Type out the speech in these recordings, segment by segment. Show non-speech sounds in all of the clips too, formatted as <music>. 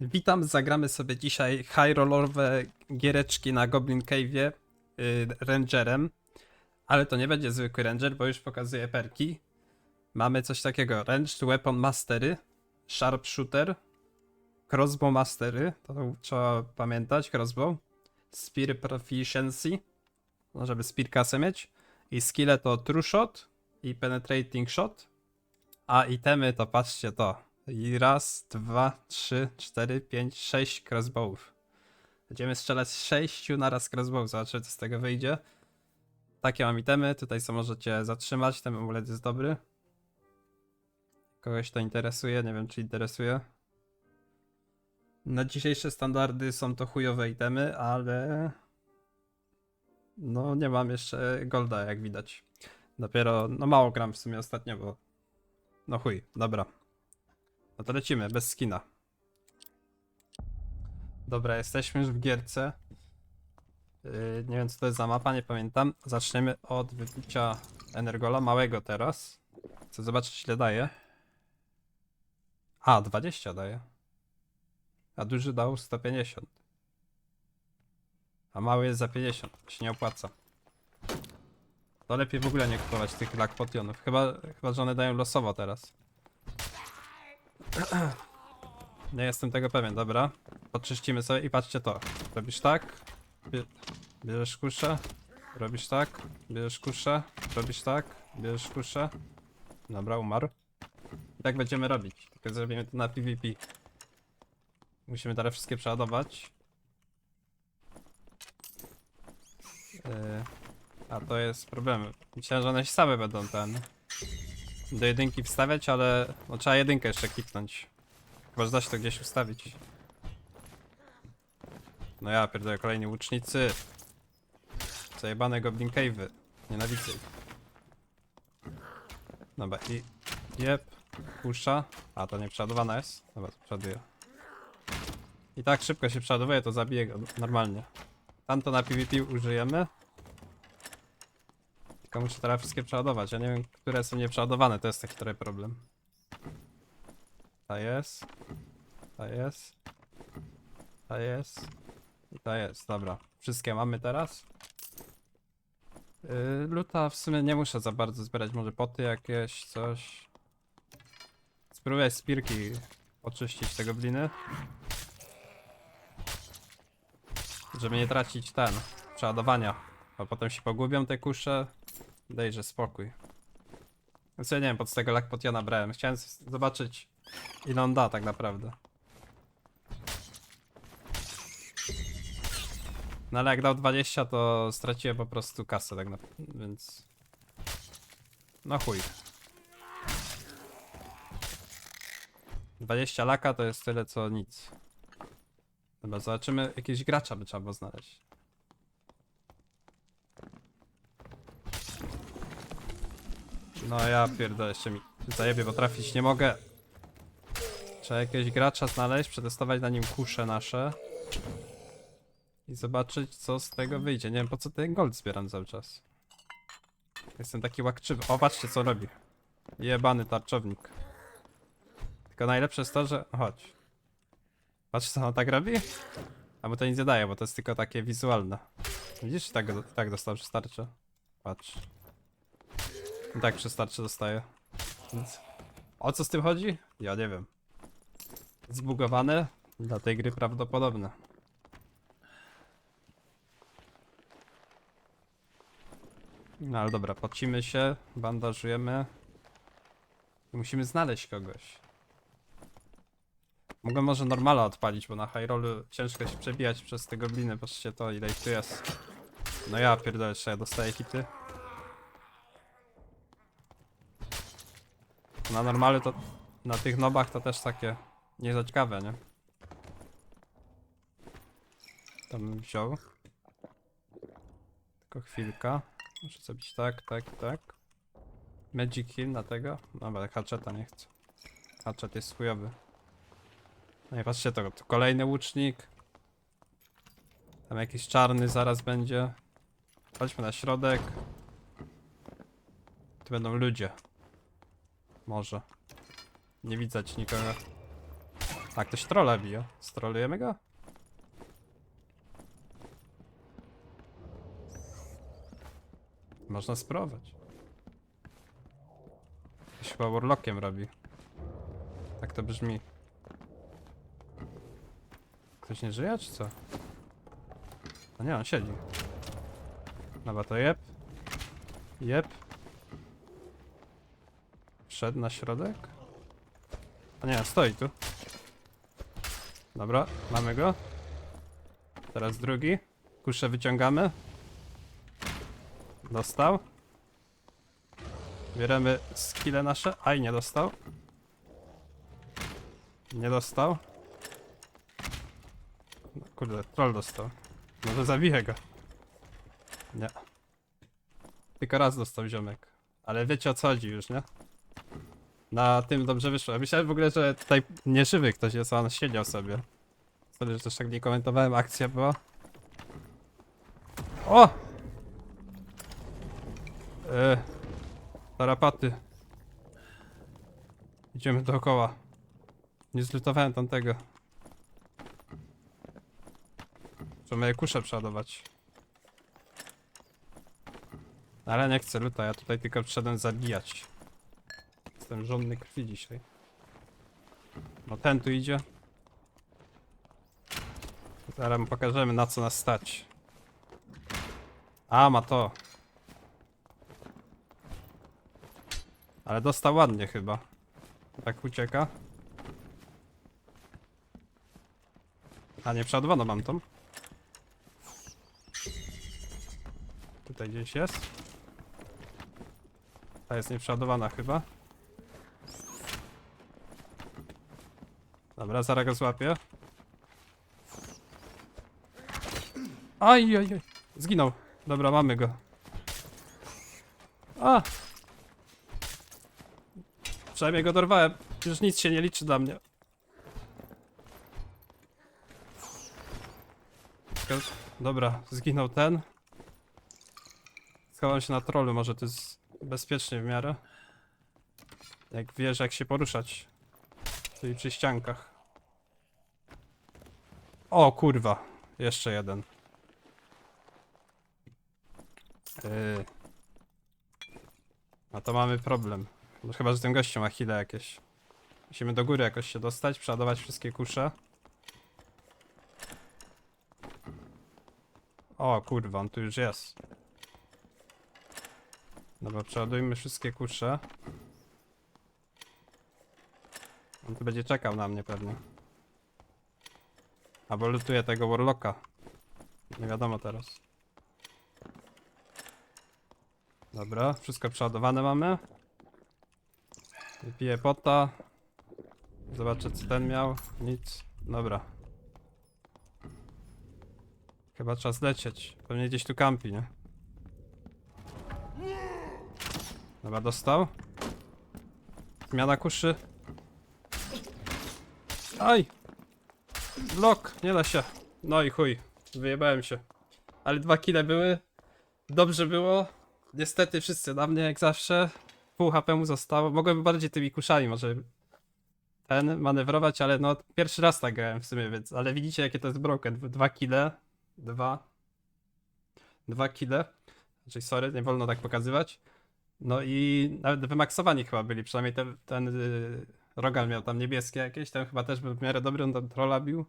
Witam, zagramy sobie dzisiaj high rollowe giereczki na Goblin Cave'ie y, Rangerem. Ale to nie będzie zwykły Ranger, bo już pokazuję perki. Mamy coś takiego, Ranged Weapon Mastery, Sharpshooter, Crossbow Mastery, to trzeba pamiętać, Crossbow, Spear Proficiency, no żeby spear kasę mieć, i skille to True Shot i Penetrating Shot, a itemy to patrzcie to. I raz, dwa, trzy, cztery, pięć, sześć crossbowów. Będziemy strzelać sześciu na raz crossbowów. Zobaczymy co z tego wyjdzie. Takie mam itemy. Tutaj co możecie zatrzymać. Ten amulet jest dobry. Kogoś to interesuje. Nie wiem czy interesuje. Na dzisiejsze standardy są to chujowe itemy, ale... No nie mam jeszcze golda jak widać. Dopiero, no mało gram w sumie ostatnio, bo... No chuj, dobra. No to lecimy, bez skina. Dobra, jesteśmy już w gierce. Yy, nie wiem co to jest za mapa, nie pamiętam. Zaczniemy od wybicia Energola, małego teraz. Chcę zobaczyć ile daje. A, 20 daje. A duży dał 150. A mały jest za 50, się nie opłaca. To lepiej w ogóle nie kupować tych Black Potionów. Chyba, chyba że one dają losowo teraz. <clears throat> Nie jestem tego pewien, dobra. Podczyścimy sobie i patrzcie to. Robisz tak, bie bierzesz kuszę, robisz tak, bierzesz kuszę, robisz tak, bierzesz kuszę. Dobra, umarł. I tak będziemy robić, tylko zrobimy to na PvP. Musimy teraz wszystkie przeładować. Yy, a to jest problem. Myślałem, że one się same będą ten do jedynki wstawiać, ale no, trzeba jedynkę jeszcze kliknąć. Chyba, że da się to gdzieś ustawić. No ja pierdolę, kolejni łucznicy. Zajebane Goblin Cave'y. Nienawidzę ich. Dobra i... Jep. Puszcza. A, to nie przeładowana jest? Dobra, to przeładuje. I tak szybko się przeładowuje, to zabije go normalnie. Tamto na PvP użyjemy. Tylko muszę teraz wszystkie przeładować. Ja nie wiem, które są nieprzeładowane, to jest taki trochę problem. Ta jest. Ta jest. Ta jest. I ta jest, dobra. Wszystkie mamy teraz. Yy, luta w sumie nie muszę za bardzo zbierać, może poty jakieś, coś. Spróbuję spirki oczyścić te gobliny. Żeby nie tracić ten, przeładowania. Bo potem się pogubią te kusze. Dejże spokój. Więc ja nie wiem, pod tego Lakpotiana brałem. Chciałem zobaczyć, ile on da tak naprawdę. No ale jak dał 20, to straciłem po prostu kasę tak naprawdę, więc... No chuj. 20 laka to jest tyle co nic. Dobra, zobaczymy, jakiegoś gracza by trzeba było znaleźć. No ja pierdolę, jeszcze mi zajebie, bo trafić nie mogę. Trzeba jakiegoś gracza znaleźć, przetestować na nim kusze nasze. I zobaczyć co z tego wyjdzie. Nie wiem po co ten gold zbieram cały czas. Jestem taki łakczywy. O, patrzcie co robi. Jebany tarczownik. Tylko najlepsze jest to, że... Chodź. Patrz co on tak robi? A mu to nic nie daje, bo to jest tylko takie wizualne. Widzisz? Tak, tak dostał przez tarczę. Patrz. Tak przez tarczę dostaje. Więc... O co z tym chodzi? Ja nie wiem. Zbugowane? Dla tej gry prawdopodobne. No ale dobra, pocimy się, bandażujemy. I musimy znaleźć kogoś. Mogę może normala odpalić, bo na rollu ciężko się przebijać przez te gobliny. Patrzcie to, ile ich tu jest. No ja pierdolę, jeszcze ja dostaję hity. Na normalu to... Na tych nobach to też takie... Nie za ciekawe, nie? To bym wziął. Tylko chwilka. Muszę zrobić tak, tak, tak. Magic Hill na tego? Dobra, hatcheta nie chcę. Hatchet jest chujowy. No i patrzcie to, tu kolejny łucznik. Tam jakiś czarny zaraz będzie. Chodźmy na środek. Tu będą ludzie. Może. Nie widać nikogo. A, ktoś trolla bije. Strolujemy go? Można spróbować. Ktoś chyba warlockiem robi. Tak to brzmi. Ktoś nie żyje, czy co? A nie, on siedzi. Dobra, to jeb. Jeb. Wszedł na środek? A nie, stoi tu. Dobra, mamy go. Teraz drugi. Kuszę wyciągamy. Dostał. Bieremy skille nasze. Aj, nie dostał. Nie dostał. No, Kurde, troll dostał. Może zabiję go. Nie. Tylko raz dostał ziomek. Ale wiecie o co chodzi już, nie? Na tym dobrze wyszło. Myślałem w ogóle, że tutaj nieżywy ktoś jest, a on siedział sobie. Sorry, że też tak nie komentowałem, akcja była. O! Yy, tarapaty. Idziemy dookoła. Nie zlutowałem tamtego. Trzeba je kuszę przeładować. Ale nie chcę luta, ja tutaj tylko przyszedłem zabijać. Jestem żądny krwi dzisiaj. No ten tu idzie. Zaraz mu pokażemy na co nas stać. A, ma to. Ale dostał ładnie chyba. Tak ucieka. A nie przeładowano mam tą. Tutaj gdzieś jest. Ta jest nieprzeładowana chyba. Dobra, zaraz go złapię. Aj, aj, aj. Zginął. Dobra, mamy go. A! Przynajmniej go dorwałem. Już nic się nie liczy dla mnie. Dobra, zginął ten. Schowam się na trollu, może to jest bezpiecznie w miarę. Jak wiesz, jak się poruszać. Czyli przy ściankach. O kurwa, jeszcze jeden. Yy. A to mamy problem. No chyba, że ten gościu ma chwilę jakieś. Musimy do góry jakoś się dostać, przeładować wszystkie kusze. O kurwa, on tu już jest. Dobra, przeładujmy wszystkie kusze. On tu będzie czekał na mnie pewnie. Albo lutuje tego warlocka. Nie wiadomo teraz. Dobra, wszystko przeładowane mamy. Wypiję pota. Zobaczę co ten miał. Nic. Dobra. Chyba trzeba zlecieć. Pewnie gdzieś tu kampi, nie? Dobra, dostał. Zmiana kuszy. Aj! Blok, nie da się. No i chuj, wyjebałem się. Ale dwa kile były. Dobrze było. Niestety wszyscy na mnie jak zawsze. Pół HP mu zostało. Mogłem bardziej tymi kuszami może ten manewrować, ale no pierwszy raz tak grałem w sumie, więc ale widzicie jakie to jest broken. Dwa kile. Dwa. Dwa kile. Znaczy sorry, nie wolno tak pokazywać. No i nawet wymaksowani chyba byli, przynajmniej ten, ten yy, Rogal miał tam niebieskie jakieś, ten chyba też był w miarę dobry, on tam trolla bił.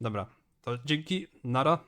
Dobra, to dzięki, nara.